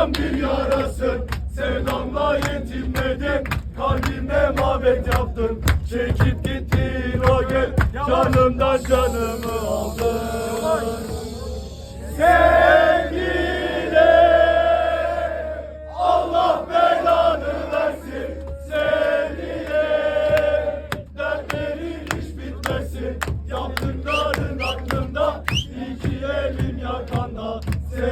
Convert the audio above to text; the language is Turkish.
Sevdam bir yarası Sevdamla yetinmedim Kalbime mabet yaptın Çekip gittin o gün Canımdan canımı aldın. Sevgili Allah belanı versin. Sevgili Dertlerin hiç bitmesin. Yaptıkların aklımda İki elim yakanda Sevgili